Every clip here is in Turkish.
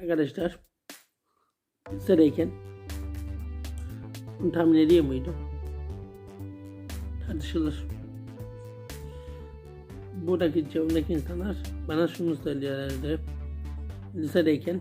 Arkadaşlar lisedeyken bunu tahmin ediyor muydum? Tartışılır. Buradaki çevremdeki insanlar bana şunu söylüyorlardı. Lisedeyken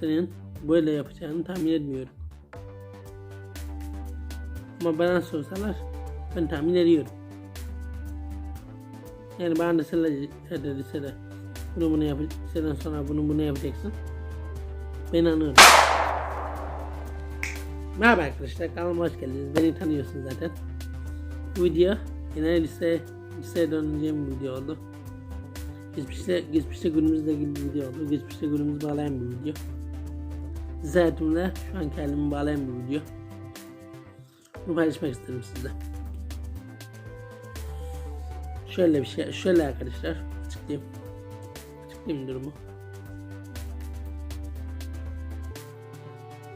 senin böyle yapacağını tahmin etmiyorum. Ama bana sorsalar ben tahmin ediyorum. Yani bana deseler lisede, bunu bunu yap, liseden sonra bunu bunu yapacaksın. Ben anlıyorum. Merhaba arkadaşlar kanalıma hoş geldiniz. Beni tanıyorsunuz zaten. Bu video yine lise liseye döneceğim bir video oldu. Geçmişte, geçmişte günümüzle ilgili bir video oldu. Geçmişte günümüzü bağlayan bir video. Lise hayatımda şu an kendimi bağlayan bir video. Bunu paylaşmak istedim sizle. Şöyle bir şey, şöyle arkadaşlar açıklayayım. Açıklayayım durumu.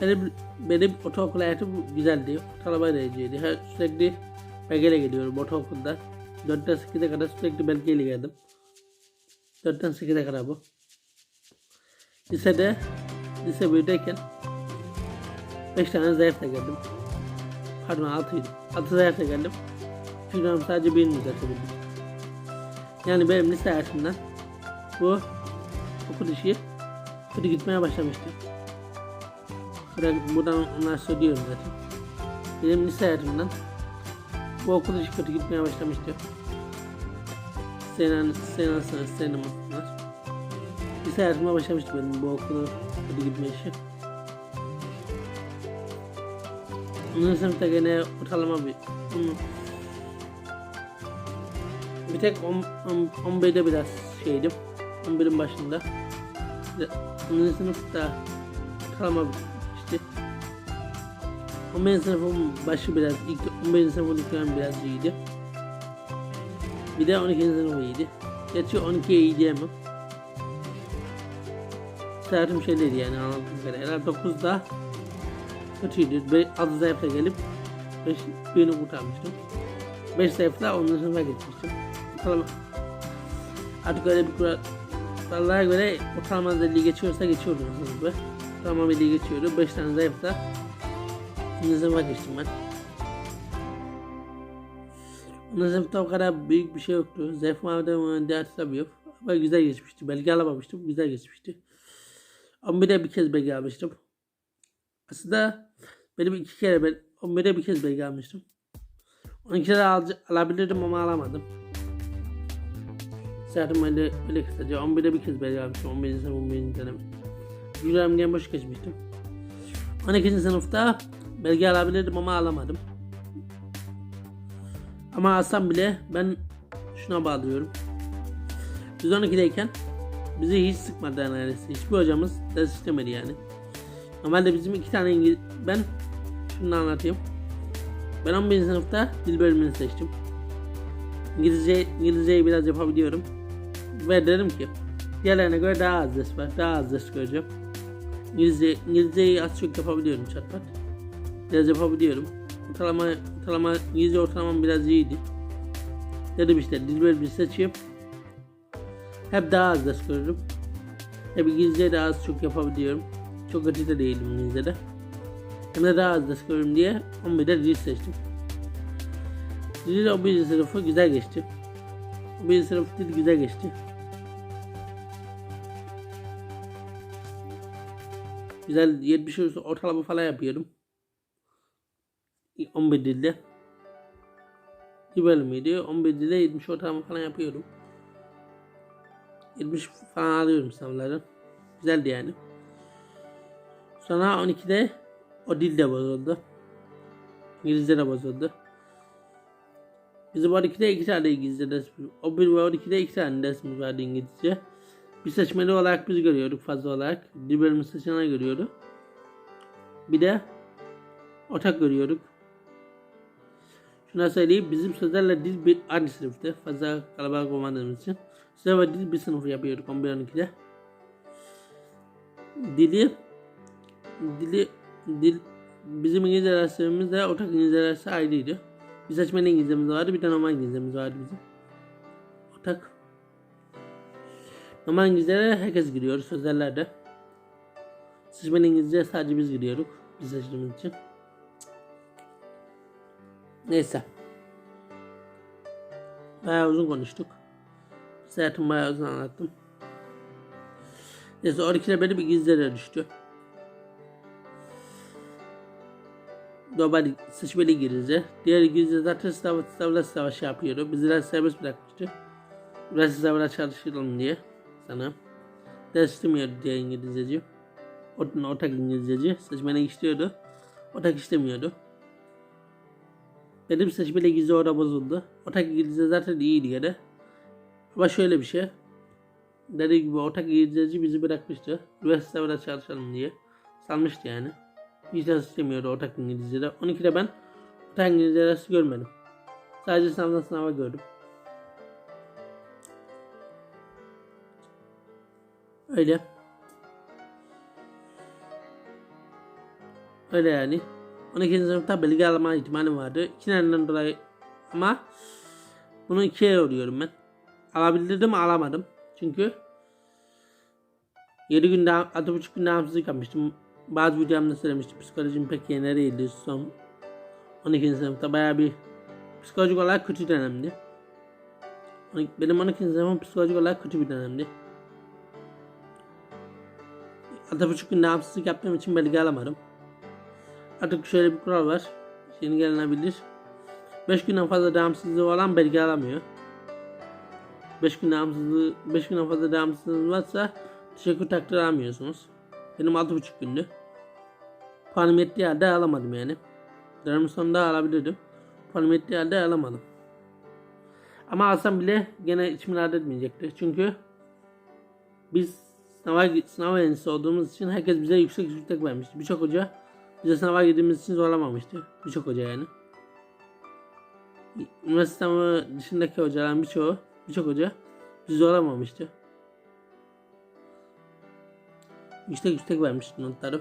Benim, benim ortaokul hayatım güzeldi. Ortalama dereceydi. Her, sürekli belgeyle geliyorum ortaokulda. 4'ten 8'e kadar sürekli belgeyle geldim. 4'ten 8'e kadar bu. Lisede, lise 1'deyken 5 tane zayıfla geldim. Pardon 6'ydı. 6 zayıfla geldim. Çünkü sadece birini düzeltebildim. Yani benim lise hayatımdan bu okul işi kötü gitmeye başlamıştı. Buradan, onlar söylüyorum zaten. Benim lise hayatımdan bu okul işi kötü gitmeye başlamıştı. Senin, senin, senin, senin var. Lise hayatıma başlamıştı benim bu okulu kötü gitme işi. Onun sınıfta gene ortalama bir bir tek 11'de biraz şeydim. 11'in başında. Onun sınıfta ortalama işte 11. sınıfın başı biraz, ilk 11. sınıfın ilk biraz iyiydi. Bir de 12. sınıf iyiydi. Gerçi 12'ye iyi diyemem. Saatim şeyleri yani anladığım kadarıyla. 9'da kötüydü. Be, adı zayıfla gelip 5 birini kurtarmıştım. 5 zayıfla 10. sınıfa geçmiştim. Ortalama artık öyle bir kural kurallara göre ortalama özelliği geçiyorsa geçiyordu sınıfı. Birliği geçiyordu. 5 tane zayıfla 10. sınıfa geçtim ben. Sınıfta o kadar büyük bir şey yoktu. Zayıf dert tabi yok. Ama güzel geçmişti. Belge alamamıştım. Güzel geçmişti. Ama bir de kez belge almıştım. Aslında benim iki kere ben 11'de bir kez belge almıştım. 12'de al, alabilirdim ama alamadım. Zaten öyle, öyle kısaca 11'de bir kez belge almıştım. 11. sınıf 11. dönem. Diye boş geçmiştim. 12. sınıfta belge alabilirdim ama alamadım. Ama alsam bile ben şuna bağlıyorum. Biz 12'deyken bizi hiç sıkmadı neredeyse. Hiçbir hocamız ders istemedi yani. Normalde bizim iki tane İngiliz... Ben şunu anlatayım. Ben 11. sınıfta dil bölümünü seçtim. İngilizce, İngilizceyi biraz yapabiliyorum. Ve dedim ki diğerlerine göre daha az ders var. Daha az ders göreceğim. İngilizce, İngilizceyi az çok yapabiliyorum çatpat. Biraz yapabiliyorum. Ortalama, ortalama, İngilizce ortalamam biraz iyiydi. Dedim işte dil bölümünü seçeyim. Hep daha az ders görürüm. Hep İngilizce daha az çok yapabiliyorum. Çok kötü de değilim İngilizce'de. Hem de daha az ders görürüm diye 11'de dil seçtim. Dil 11. sınıfı güzel geçti. 11. sınıf dil güzel geçti. Güzel 70 ortalama falan yapıyorum. 11 dilde. Bir bölümüydü. 11 dilde 70 ortalama falan yapıyorum. 70 falan alıyorum sınavları. Güzeldi yani. Sonra 12'de o dil de bozuldu. İngilizce de bozuldu. Bizim 12'de iki tane İngilizce dersimiz. O bir ve 12'de iki tane dersimiz vardı İngilizce. Bir seçmeli olarak biz görüyorduk fazla olarak. Dil bölümü seçenler görüyordu. Bir de ortak görüyorduk. Şuna söyleyeyim bizim sözlerle dil bir aynı sınıftı. Fazla kalabalık olmadığımız için. Sözel ve dil bir sınıf yapıyorduk 11-12'de. Dili dili dil bizim İngilizce derslerimizde ortak İngilizce dersi ayrıydı. Bir seçmeli İngilizcemiz vardı, bir de normal İngilizcemiz vardı bizim. Ortak. Normal İngilizce'de herkes giriyor sözlerde. Seçmeli İngilizce sadece biz giriyoruz. Biz seçtiğimiz için. Neyse. Bayağı uzun konuştuk. Hayatımı bayağı uzun anlattım. Neyse 12'de beni bir gizlere düştü. Normal seçmeli İngilizce. Diğer İngilizce zaten sınav, sınavla savaşı yapıyordu. Bizler serbest bırakmıştı. Biraz sınavla çalışalım diye sana. İstemiyordu diye İngilizceci. Ortadan ortak İngilizceci. Seçmeni istiyordu. Ortak istemiyordu. Benim seçmeli İngilizce orada bozuldu. Ortak İngilizce zaten iyiydi gene. Ama şöyle bir şey. Dediğim gibi ortak İngilizceci bizi bırakmıştı. Üniversitede çalışalım diye. Salmıştı yani. Hiç istemiyordu ortak İngilizce'de. 12'de ben ortak İngilizce görmedim. Sadece sınavdan sınava gördüm. Öyle. Öyle yani. 12. sınıfta belge alma ihtimalim vardı. İki nedenden dolayı ama bunu ikiye yoruyorum ben. Alabildim alamadım. Çünkü 7 günde 6,5 günde hamsızlık yapmıştım. Bazı videomda söylemiştim. Psikolojim pek iyi değildi son 12. sınıfta. Bayağı bir psikolojik olarak kötü dönemdi. Benim 12. sınıfım psikolojik olarak kötü bir dönemdi. 6,5 günde hamsızlık yaptığım için belge alamadım. Artık şöyle bir kural var. Yeni gelenebilir. 5 günden fazla devamsızlığı olan belge alamıyor. 5 gün devamsızlığı, 5 günden fazla devamsızlığınız varsa teşekkür takdir alamıyorsunuz. Benim 6,5 gündü. Puanım yettiği halde alamadım yani. Dönemin sonunda alabilirdim. Puanım yettiği halde alamadım. Ama alsam bile gene içim rahat etmeyecekti. Çünkü biz sınava, sınav öğrencisi olduğumuz için herkes bize yüksek yüksek vermişti. Birçok hoca bize sınava girdiğimiz için zorlamamıştı. Birçok hoca yani. Üniversite sınavı dışındaki hocaların birçoğu, birçok hoca bizi zorlamamıştı. Yüksek yüksek vermişti notları.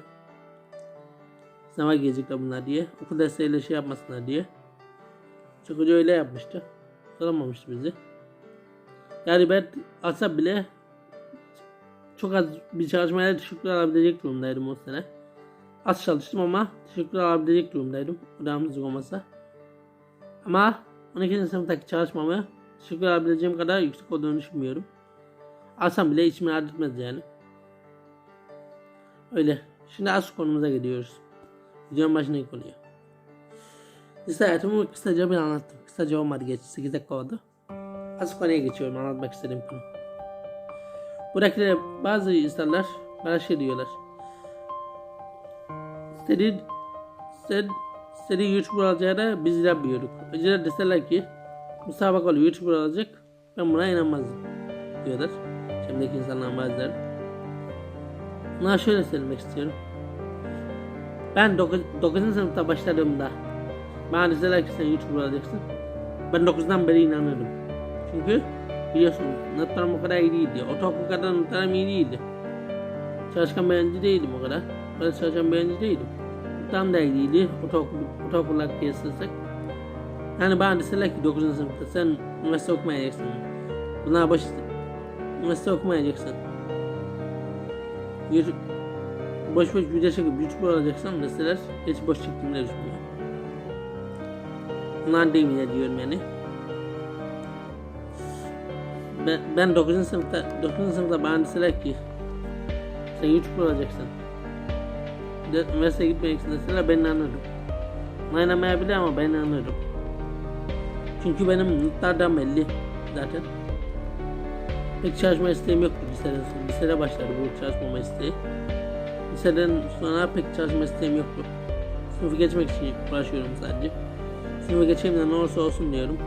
Sınava girecekler bunlar diye. Okul dersleriyle şey yapmasınlar diye. Çok hoca öyle yapmıştı. Zorlamamıştı bizi. Yani ben alsam bile çok az bir çalışmaya teşekkür alabilecek durumdaydım o sene. Az çalıştım ama teşekkür alabilecek durumdaydım. Odamızlık olmasa. Ama 12. sınıftaki çalışmamı teşekkür alabileceğim kadar yüksek olduğunu düşünmüyorum. Alsam bile içimi rahat etmez yani. Öyle. Şimdi asıl konumuza gidiyoruz. Videonun başına ilk oluyor. Lise hayatımı kısaca bir anlattım. Kısaca olmadı geç. 8 dakika oldu. Asıl konuya geçiyorum anlatmak istediğim konu. Buradakiler bazı insanlar bana şey diyorlar. Senin sen senin YouTuber alacağına biz inanmıyorduk. Önceden deseler ki müsabakalı YouTuber alacak ben buna inanmazdım diyorlar. Şimdiki insanlar bazıları. Buna şöyle söylemek istiyorum. Ben 9. sınıfta başladığımda bana deseler ki sen YouTuber alacaksın. Ben 9'dan beri inanıyordum. Çünkü biliyorsunuz notlarım o kadar iyi değildi. Ortaokul kadar notlarım iyi değildi. Çalışkan öğrenci değildim o kadar. Ben çalışan bir öğrenci değilim. Tam da iyiydi. Ortaokul, ortaokulla kıyaslasak. Yani bana deseler ki 9. sınıfta sen üniversite okumayacaksın. Bunlar boş üniversite okumayacaksın. Bir boş boş video çekip YouTuber alacaksın deseler hiç boş çektiğimde düşünmüyorum. Bunlar değil mi diyorum yani. Ben, ben 9. sınıfta 9. sınıfta bana deseler ki sen YouTuber olacaksın de, üniversiteye gitmek isteseler ben inanırdım. İnanamayabilir ama ben inanırdım. Çünkü benim notlardan belli zaten. Pek çalışma isteğim yoktu liseden sonra. Lisede başladı bu çalışmama isteği. Liseden sonra pek çalışma isteğim yoktu. Sınıfı geçmek için uğraşıyorum sadece. Sınıfı geçeyim de ne olursa olsun diyorum.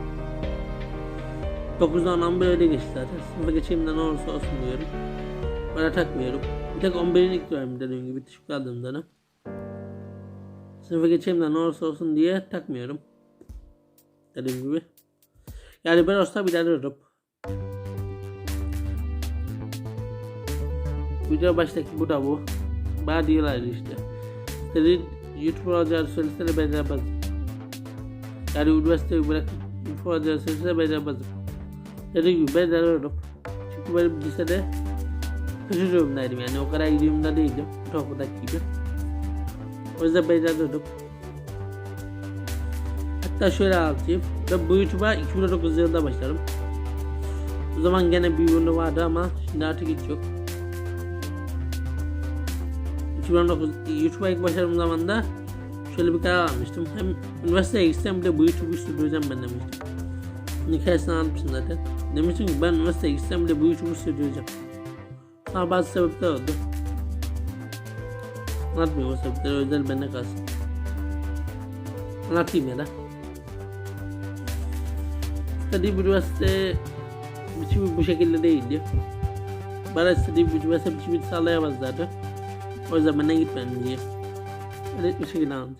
9'dan 11 öyle geçti zaten. Sınıfı geçeyim de ne olursa olsun diyorum. Bana takmıyorum. Bir tek 11'in ilk dönemim dediğim gibi düşük aldığım dönem. Sınıfa geçeyim de ne olursa olsun diye takmıyorum. Dediğim gibi. Yani ben olsa ilerliyorum. Video baştaki bu da bu. Bana diyorlar işte. Dedi YouTube olacağını söylesene ben yapmadım. Yani üniversiteyi bırakıp YouTube olacağını söylesene ben yapmadım. Dediğim gibi ben ilerliyorum. Çünkü benim lisede kötü durumdaydım yani o kadar iyi durumda değildim. Topudaki gibi. O yüzden beceriyordum. Hatta şöyle anlatayım. Ben bu YouTube'a 2009 yılında başladım. O zaman gene bir ürünü vardı ama şimdi artık hiç yok. 2019 YouTube'a ilk başladığım zaman da şöyle bir karar almıştım. Hem üniversiteye gitsem bile bu YouTube'u sürdüreceğim ben demiştim. Hikayesini anlatmıştım zaten. Demiştim ki ben üniversiteye gitsem bile bu YouTube'u sürdüreceğim. Ama bazı sebepler oldu. Anlatmayayım o sebepleri özel bende kalsın. Anlatayım ya da. İstediğim üniversite biçimi bu şekilde değildi. Bana istediğim üniversite biçimi sağlayamazlardı. O yüzden benden gitmedim diye. Öyle bir şekilde anladım.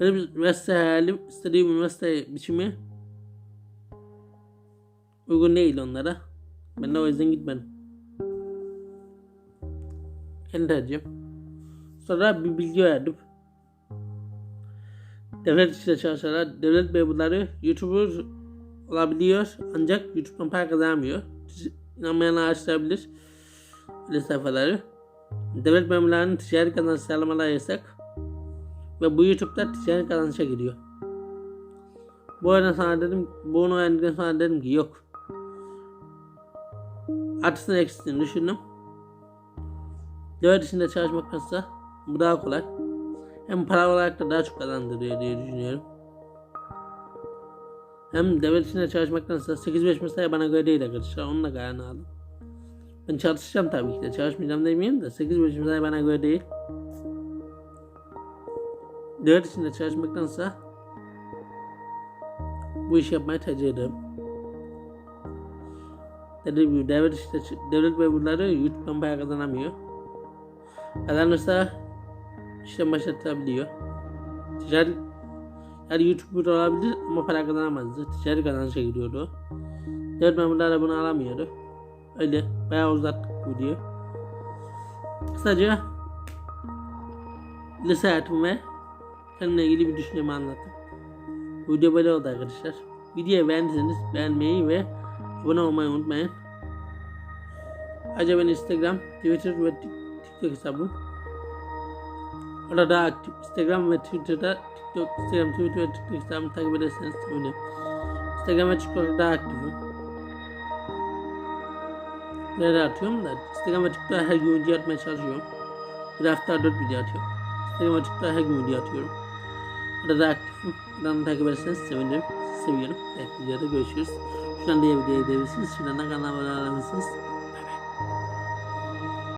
Benim üniversite hayalim, istediğim üniversite biçimi uygun değil onlara. Ben de o yüzden gitmedim. Kendi tercihim. Sonra bir bilgi verdim. Devlet işte çalışanlar, devlet memurları YouTuber olabiliyor ancak YouTube'dan para kazanamıyor. İnanmayan araştırabilir öyle sayfaları. Devlet memurlarının ticari kazanç sağlamaları yasak ve bu YouTube'da ticari kazanç'a giriyor. Bu arada sana dedim, bunu öğrendikten sonra dedim ki yok. Artısını eksisini düşündüm. Devlet içinde çalışmaktansa bu daha kolay. Hem para olarak da daha çok kazandırıyor diye düşünüyorum. Hem devlet içinde çalışmaktansa 8-5 mesai bana göre değil arkadaşlar. Onun da kararını aldım. Ben çalışacağım tabii ki de. Çalışmayacağım demeyeyim de 8-5 mesai bana göre değil. Devlet içinde çalışmaktansa bu işi yapmayı tercih ederim. Dediğim gibi devlet işte devlet memurları YouTube'dan para kazanamıyor. Kazanırsa işten başlatabiliyor. Ticari yani YouTuber olabilir ama para kazanamazdı. Ticari kazanışa giriyordu. Devlet memurları bunu alamıyordu. Öyle bayağı uzattık bu videoyu. Kısaca lise hayatım ve kendimle ilgili bir düşüncemi anlattım. Bu video böyle oldu arkadaşlar. Videoyu beğendiyseniz beğenmeyi ve abone olmayı unutmayın. Ayrıca ben Instagram, Twitter ve TikTok hesabım. Orada. Instagram ve Twitter'da TikTok, Instagram, Twitter ve TikTok hesabımı takip ederseniz sevinirim. Instagram ve TikTok'ta daha aktifim. Nerede atıyorum da Instagram ve TikTok'ta her gün video atmaya çalışıyorum. Bir hafta 4 video atıyorum. Instagram ve TikTok'ta her gün video atıyorum. Orada daha aktifim. Oradan takip ederseniz sevinirim. Seviyorum. Evet videoda görüşürüz. Videoyu izleyebilirsiniz. Şuradan da kanalıma abone olabilirsiniz.